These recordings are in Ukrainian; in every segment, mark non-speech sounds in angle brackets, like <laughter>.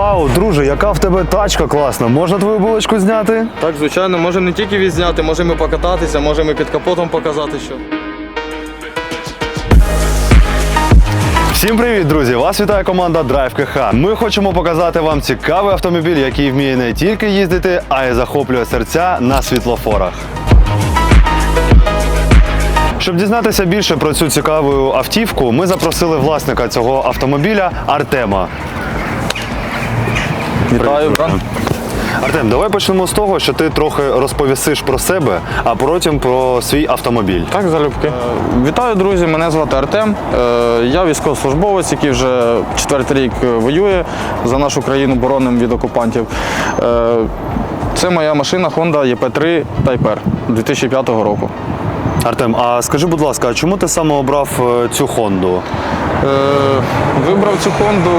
Вау, друже, яка в тебе тачка класна. Можна твою булочку зняти? Так, звичайно, можемо не тільки відзняти, можемо покататися, можемо під капотом показати, що. Всім привіт, друзі! Вас вітає команда Drive KH. Ми хочемо показати вам цікавий автомобіль, який вміє не тільки їздити, а й захоплює серця на світлофорах. Щоб дізнатися більше про цю цікаву автівку, ми запросили власника цього автомобіля Артема. Вітаю, брат. Артем, давай почнемо з того, що ти трохи розповісиш про себе, а потім про свій автомобіль. Так, залюбки. Е, Вітаю, друзі. Мене звати Артем. Е, Я військовослужбовець, який вже четвертий рік е, воює за нашу країну бороним від окупантів. Це моя машина Honda EP3 Type R 2005 року. Артем, а скажи, будь ласка, а чому ти саме обрав е, цю Хонду? Е, Вибрав цю Хонду,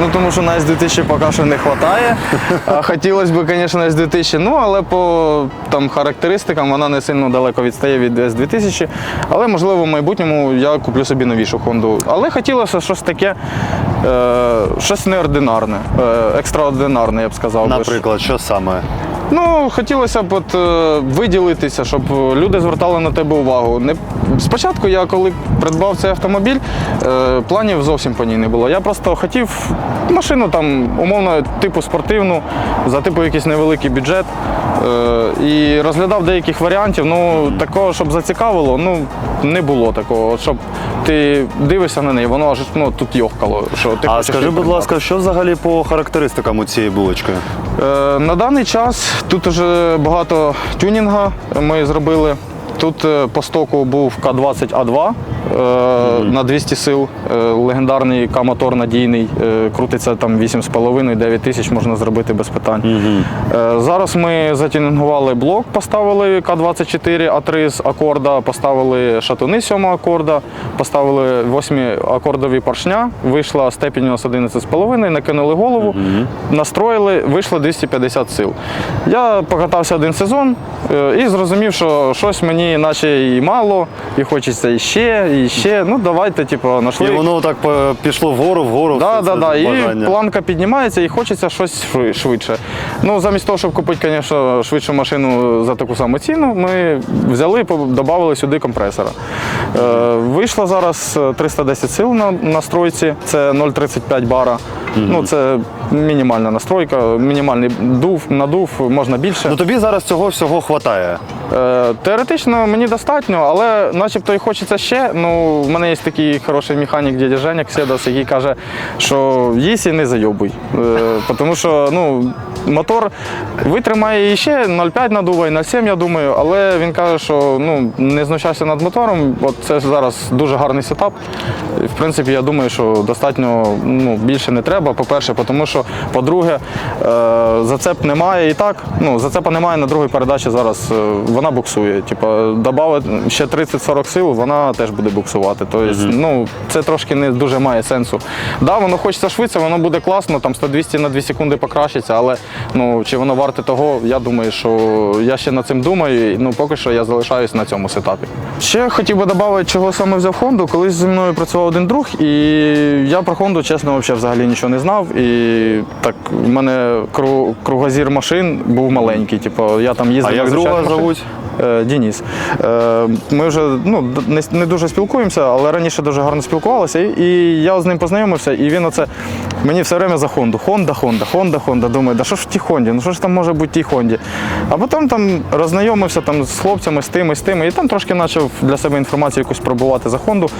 ну тому що на S2000 поки що не вистачає. <laughs> А хотілося б, звісно, на S2000, ну але по там, характеристикам вона не сильно далеко відстає від S2000. Але можливо в майбутньому я куплю собі новішу Хонду. Але хотілося щось таке, е, щось неординарне, е, екстраординарне, я б сказав. Наприклад, що саме? Ну, хотілося б от, е, виділитися, щоб люди звертали на тебе увагу. Не... Спочатку я, коли придбав цей автомобіль, е, планів зовсім по ній не було. Я просто хотів машину там, умовно, типу спортивну, за типу якийсь невеликий бюджет. Е, і розглядав деяких варіантів. Ну, такого, щоб зацікавило, ну, не було такого. Щоб ти дивишся на неї, воно аж ну, тут йохкало. Що ти А хочеш скажи, її будь придбати. ласка, що взагалі по характеристикам у цієї булочки? Е, На даний час тут вже багато тюнінга ми зробили. Тут е, по стоку був К20А2 е, на 200 сил. Е, Легендарний К-мотор надійний, крутиться там 8,5-9 тисяч можна зробити без питань. Зараз ми затюнінгували блок, поставили К24 А3 з акорда, поставили шатуни 7 акорда, поставили 8 акордові поршня, вийшла степінь у нас 11,5, накинули голову, настроїли, вийшло 250 сил. Я покатався один сезон і зрозумів, що щось мені наче і мало, і хочеться іще, і ще. Ну давайте, типу, І воно так пішло вгору, вгору. Да, все да, це да. І бажання. планка піднімається, і хочеться щось шви- швидше. Ну, замість того, щоб купити, звісно, швидшу машину за таку саму ціну, ми взяли, і додали сюди компресора. Е, вийшло зараз е, 310 сил на настройці, це 0,35 бара. Ну, це мінімальна настройка, мінімальний дув, надув, можна більше. Ну тобі зараз цього всього вистачає? Е, Теоретично мені достатньо, але начебто і хочеться ще. Ну, в мене є такий хороший механік дядя Женя Кседос, який каже, що їсть і не зайобуй. Е, Тому що ну, мотор витримає і ще 0,5 надувай, 0,7, я думаю, але він каже, що ну, не знущайся над мотором. От це зараз дуже гарний сетап. І, В принципі, я думаю, що достатньо ну, більше не треба. По-перше, тому що, по-друге, е, зацеп немає і так. Ну, зацепа немає на другій передачі зараз. е, Вона буксує. Типа, додати ще 30-40 сил, вона теж буде буксувати. Тобто, ну, це трошки не дуже має сенсу. Да, воно хочеться швидше, воно буде класно, там 100-200 на 2 секунди покращиться, але ну, чи воно варте того, я думаю, що я ще над цим думаю. і, Ну, поки що я залишаюсь на цьому сетапі. Ще хотів би додати, чого саме взяв Хонду. Колись зі мною працював один друг, і я про Хонду, чесно, взагалі взагалі нічого не знав. І так, в мене кругозір машин був маленький. Типу, я там А їздив. як на друга зовуть? Е, Дініс. Е, Ми вже ну, не, дуже спілкуємося, але раніше дуже гарно спілкувалися. І, я з ним познайомився, і він оце мені все время за Хонду. Хонда, Хонда, Хонда, Хонда. Думаю, да що ж в тій Хонді? Ну що ж там може бути в тій Хонді? А потім там роззнайомився там, з хлопцями, з тими, з тими, і там трошки почав для себе інформацію якусь пробувати за Хонду.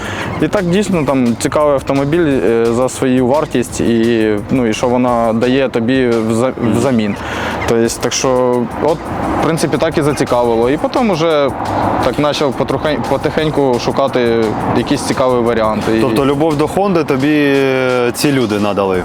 І так дійсно там цікавий автомобіль е, за свою вартість і, ну, і що вона дає тобі вза- взамін. Тобто, так що, от, в принципі, так і зацікавило. І потім вже так почав потихеньку шукати якісь цікаві варіанти. Тобто любов до Хонди тобі е, ці люди надали.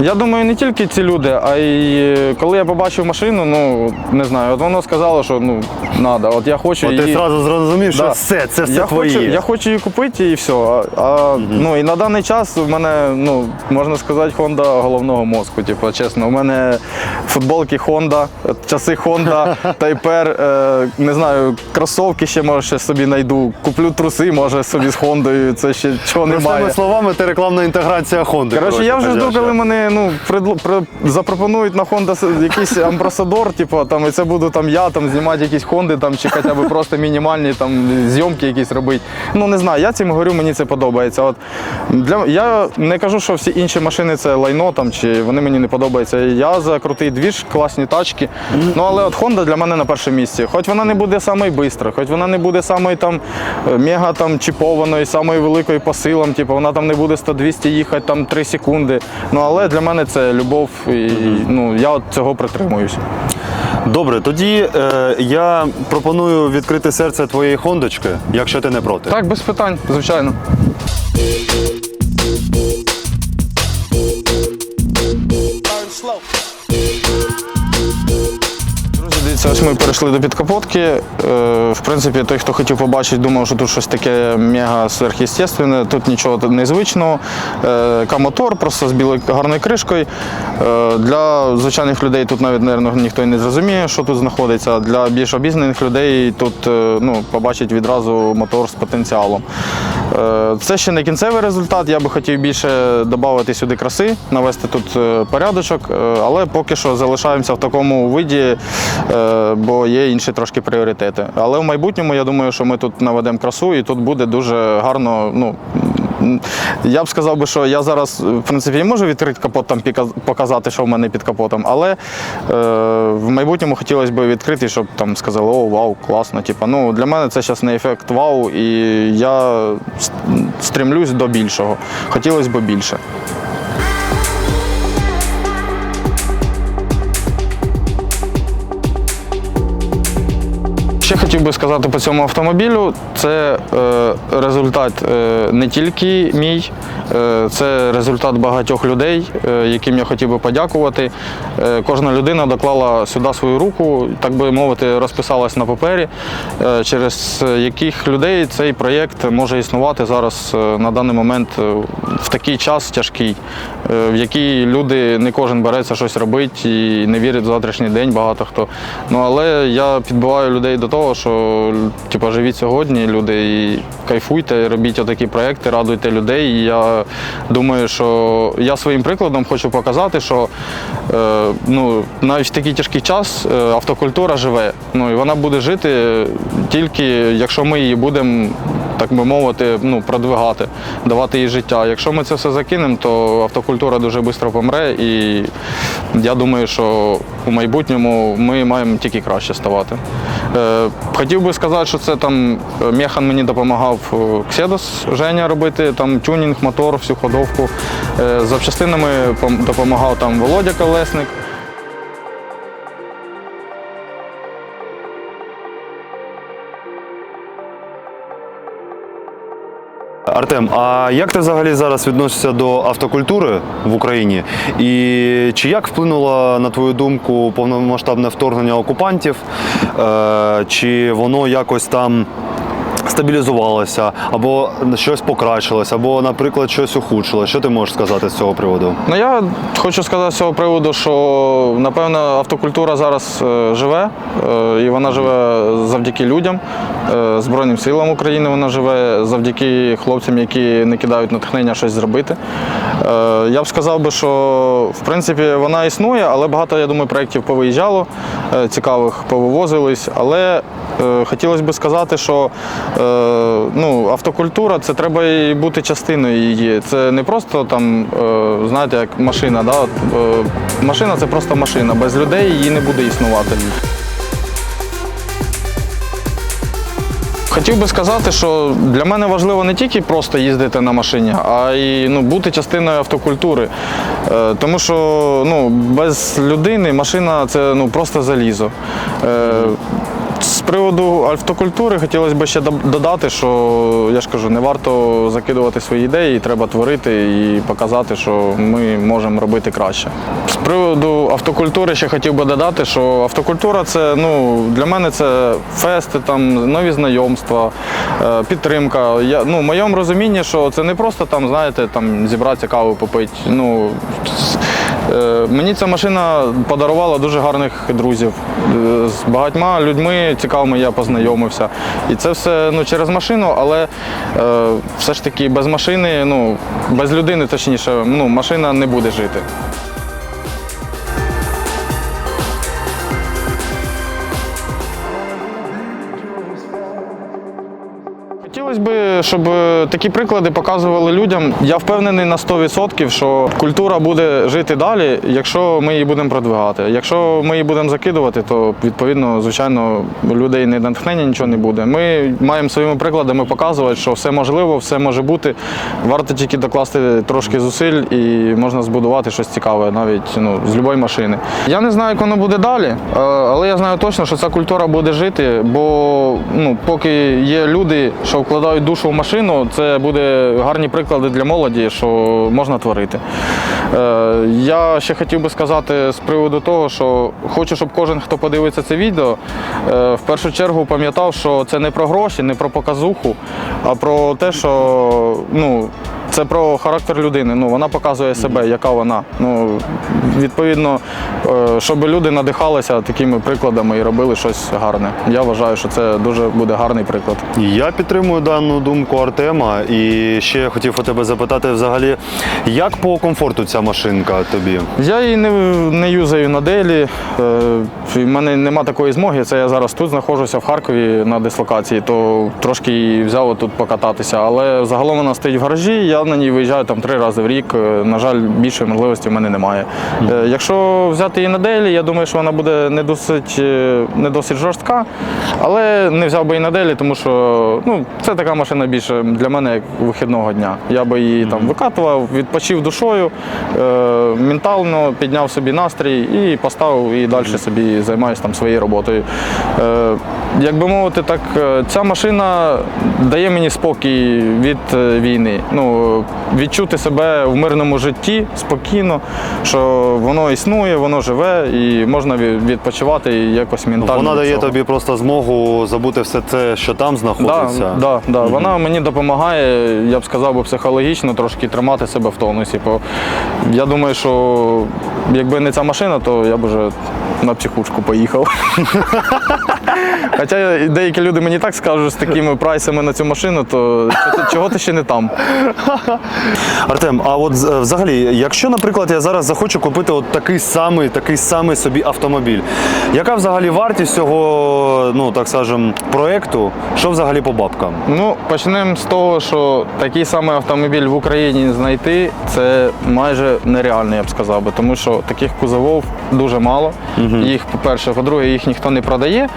Я думаю, не тільки ці люди, а й е, коли я побачив машину, ну не знаю, от воно сказало, що ну треба, от я хочу От її. ти одразу зрозумів, що Да. все, це все я твоє. Хочу, я хочу її купити і все. А, а, ну, і на даний час в мене, ну, можна сказати, Honda головного мозку. Типу, чесно, у мене футболки Honda, часи Honda, <laughs> Type-R, е, не знаю, кросовки ще може ще собі знайду. Куплю труси, може собі з Хондою. Це ще чого Простими немає. словами, ти рекламна інтеграція Хонди. Коротше, я вже жду, коли мене ну, предло- при- запропонують на Honda якийсь амбасадор, типу, там, і це буду там я там, знімати якісь Хонди там, чи хоча б просто мінімальні там, зйомки якісь робити. Ну не знаю, я цим говорю, мені це подобається. От, для, я не кажу, що всі інші машини це лайно там, чи вони мені не подобаються. Я за крутий двіж, класні тачки. Ну але от Honda для мене на першому місці. Хоч вона не буде самою бистра, хоч вона не буде самою там е, мега там чіпованою, самою великою по силам, типу, вона там не буде 100-200 їхати там 3 секунди. Ну але для мене це любов, і ну я от цього притримуюсь. Добре, тоді е, я пропоную відкрити серце твоєї хондочки, якщо ти не проти. Так, без питань, звичайно. Дивіться, ось ми перейшли до підкапотки. Е, В принципі, той, хто хотів побачити, думав, що тут щось таке мега сверхъестественне. Тут нічого незвичного. Е, К-мотор, просто з білою гарною кришкою. Е, Для звичайних людей тут навіть, мабуть, ніхто і не зрозуміє, що тут знаходиться. Для більш обізнаних людей тут ну, побачить відразу мотор з потенціалом. Е, Це ще не кінцевий результат. Я би хотів більше додати сюди краси, навести тут е, порядочок, е, але поки що залишаємося в такому виді, бо є інші трошки пріоритети. Але в майбутньому я думаю, що ми тут наведемо красу і тут буде дуже гарно. Ну, я б сказав би, що я зараз, в принципі, і можу відкрити капот, там показати, що в мене під капотом, але е, в майбутньому хотілося б відкрити, щоб там сказали, о, вау, класно. Типа, ну, для мене це зараз не ефект вау, і я стремлюсь до більшого. Хотілося б більше. Ще хотів би сказати по цьому автомобілю. Це е, результат е, не тільки мій, це результат багатьох людей, е, яким я хотів би подякувати. Е, кожна людина доклала сюди свою руку, так би мовити, розписалась на папері, е, через яких людей цей проєкт може існувати зараз е, на даний момент е, в такий час тяжкий, е, в який люди не кожен береться щось робити і не вірить в завтрашній день багато хто. Ну але я підбиваю людей до того, що типу, живіть сьогодні, люди, і кайфуйте, робіть отакі проекти, радуйте людей. І я думаю, що я своїм прикладом хочу показати, що е, ну, навіть в такий тяжкий час е, автокультура живе. Ну і вона буде жити тільки якщо ми її будемо, так би мовити, ну, продвигати, давати їй життя. Якщо ми це все закинемо, то автокультура дуже швидко помре. І я думаю, що у майбутньому ми маємо тільки краще ставати. Е, Хотів би сказати, що це там е, Механ мені допомагав е, Кседос Женя робити там тюнінг, мотор, всю ходовку. З запчастинами допомагав там Володя Колесник. Артем, а як ти взагалі зараз відносишся до автокультури в Україні? І чи як вплинуло, на твою думку, повномасштабне вторгнення окупантів? Е, чи воно якось там стабілізувалося, або щось покращилось, або, наприклад, щось ухудшилось? Що ти можеш сказати з цього приводу? Ну я хочу сказати з цього приводу, що напевно автокультура зараз е, живе, е, і вона живе завдяки людям, е, Збройним силам України вона живе завдяки хлопцям, які не кидають натхнення щось зробити. Я б сказав би, що в принципі вона існує, але багато, я думаю, проєктів повиїжджало, цікавих повивозились. Але хотілося б сказати, що е, ну, автокультура це треба і бути частиною її. Це не просто там, е, знаєте, як машина. Да? Е, Машина це просто машина. Без людей її не буде існувати. Хотів би сказати, що для мене важливо не тільки просто їздити на машині, а й ну, бути частиною автокультури. Е, тому що ну, без людини машина це ну, просто залізо. Е, приводу автокультури хотілося б ще додати, що я ж кажу, не варто закидувати свої ідеї, треба творити і показати, що ми можемо робити краще. З приводу автокультури ще хотів би додати, що автокультура це ну, для мене це фести, там, нові знайомства, е, підтримка. Я, ну, в моєму розумінні, що це не просто там, знаєте, там, зібратися каву попити. Ну, Мені ця машина подарувала дуже гарних друзів. Е, З багатьма людьми цікавими я познайомився. І це все ну, через машину, але е, все ж таки без машини, ну, без людини, точніше, ну, машина не буде жити. Хотілося б, щоб е, такі приклади показували людям. Я впевнений на 100%, що культура буде жити далі, якщо ми її будемо продвигати. Якщо ми її будемо закидувати, то відповідно, звичайно, людей не натхнення нічого не буде. Ми маємо своїми прикладами показувати, що все можливо, все може бути. Варто тільки докласти трошки зусиль і можна збудувати щось цікаве, навіть ну, з будь-якої машини. Я не знаю, як воно буде далі, е, але я знаю точно, що ця культура буде жити, бо ну, поки є люди, що вкладають душу в машину, це буде гарні приклади для молоді, що можна творити. Е, Я ще хотів би сказати з приводу того, що хочу, щоб кожен, хто подивиться це відео, е, в першу чергу пам'ятав, що це не про гроші, не про показуху, а про те, що ну, це про характер людини. Ну, вона показує себе, яка вона. Ну, відповідно, е, щоб люди надихалися такими прикладами і робили щось гарне. Я вважаю, що це дуже буде гарний приклад. Я підтримую дану думку Артема. І ще я хотів у тебе запитати взагалі, як по комфорту ця машинка тобі? Я її не, не юзаю на делі. Е, в мене нема такої змоги. Це я зараз тут знаходжуся в Харкові на дислокації, то трошки її взяв тут покататися. Але загалом вона стоїть в гаражі. Я на ній виїжджаю там три рази в рік. Е, На жаль, більшої можливості в мене немає. Е, Якщо взяти її на делі, я думаю, що вона буде не досить, е, не досить жорстка, але не взяв би її на делі, тому що ну, це така машина більше для мене як вихідного дня. Я би її там викатував, відпочив душою, ментально підняв собі настрій і поставив і далі собі займаюся там своєю роботою. Як би мовити, так ця машина дає мені спокій від війни. Ну, відчути себе в мирному житті спокійно, що воно існує, воно живе і можна відпочивати і якось ментально. Вона дає тобі просто змогу забути все це, що там знаходиться. Да, да, да. Вона мені допомагає, я б сказав би, психологічно трошки тримати себе в тонусі. Бо я думаю, що якби не ця машина, то я б вже на психушку поїхав. <laughs> Хоча деякі люди мені так скажуть з такими прайсами на цю машину, то чого ти- ще не там? Артем, а от взагалі, якщо, наприклад, я зараз захочу купити от такий самий, такий самий собі автомобіль, яка взагалі вартість цього, ну так скажем, проекту? Що взагалі по бабкам? Ну, почнемо з того, що такий самий автомобіль в Україні знайти це майже нереально, я б сказав би, тому що таких кузовов дуже мало. Їх, по-перше, по-друге, їх ніхто не продає.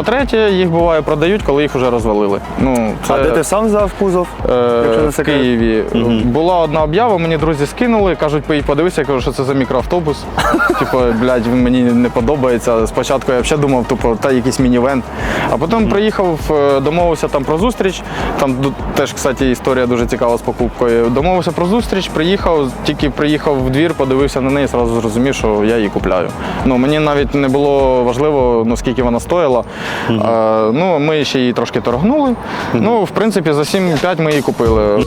По-третє, їх буває продають, коли їх вже розвалили. Ну, це... А де ти сам взяв кузов? Е, Якщо не в? Києві була одна об'ява, мені друзі скинули, кажуть, поїдь подивися, я кажу, що це за мікроавтобус. <laughs> Типу, блядь, він мені не подобається. Спочатку я взагалі думав, типу, та якийсь мінівен. А потім приїхав, е, домовився там про зустріч. Там теж, кстати, історія дуже цікава з покупкою. Домовився про зустріч, приїхав, тільки приїхав в двір, подивився на неї, зразу зрозумів, що я її купляю. Ну, мені навіть не було важливо, ну, скільки вона стоїла. Е, ну, ми ще її трошки торгнули. Ну, в принципі, за 7-5 ми її купили.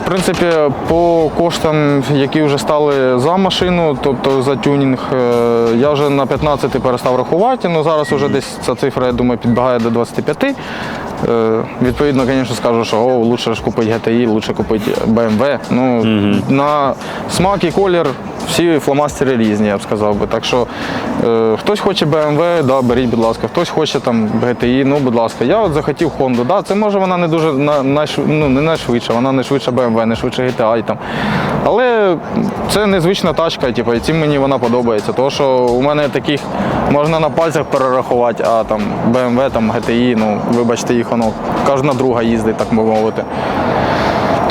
В принципі, по коштам, які вже стали за машину, тобто за тюнінг, е, я вже на 15 перестав рахувати. Ну зараз вже десь ця цифра, я думаю, підбігає до 25. Е, Відповідно, звісно, скажу, що о, лучше ж купити GTI, лучше купити BMW. Ну, На смак і колір всі фломастери різні, я б сказав би. Так що е, хтось хоче BMW, да, беріть, будь ласка, хтось хоче там GTI, ну, будь ласка. Я от захотів Honda. Да, це може вона не дуже на, найшв- ну, не найшвидша, вона не швидша BMW, не швидше GTI. Там. Але це незвична тачка, типу, і цим мені вона подобається. Тому що у мене таких можна на пальцях перерахувати, а там BMW, там GTI, ну, вибачте, їх воно кожна друга їздить, так би мовити.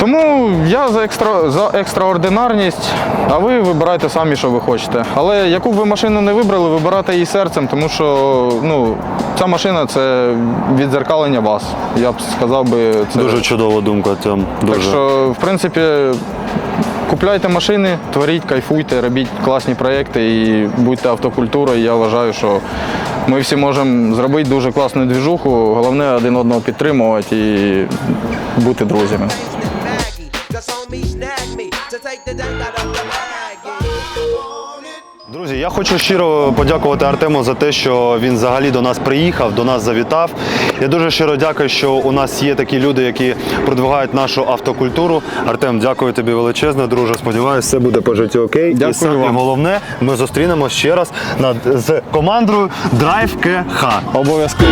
Тому я за екстра за екстраординарність, а ви вибирайте самі, що ви хочете. Але яку б ви машину не вибрали, вибирайте її серцем, тому що ну, ця машина це відзеркалення вас. Я б сказав би, це Дуже чудова думка, Артем. Дуже. так що, в принципі, купляйте машини, творіть, кайфуйте, робіть класні проекти і будьте автокультурою. Я вважаю, що ми всі можемо зробити дуже класну двіжуху. Головне один одного підтримувати і бути друзями. Друзі, я хочу щиро подякувати Артему за те, що він взагалі до нас приїхав, до нас завітав. Я дуже щиро дякую, що у нас є такі люди, які продвигають нашу автокультуру. Артем, дякую тобі величезно, друже. Сподіваюся, все буде по житті окей. Дякую І саме вам. головне, ми зустрінемось ще раз над з командою Drive KH. Обов'язково.